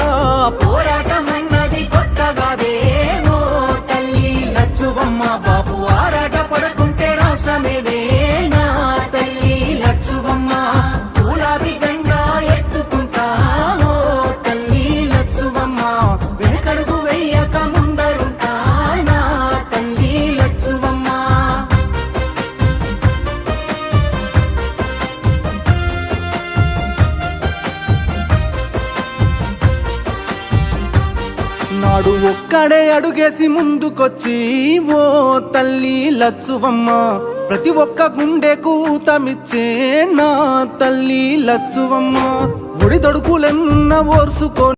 పోరాట. పోరాటమన్నది కొత్తగా ఓ తల్లి లచ్చువమ్మ బాబు నాడు ఒక్కడే అడుగేసి ముందుకొచ్చి ఓ తల్లి లచ్చువమ్మ ప్రతి ఒక్క గుండెకు కూతమిచ్చే నా తల్లి లచ్చువమ్మ ఒడిదొడుకులెన్న ఓర్చుకొని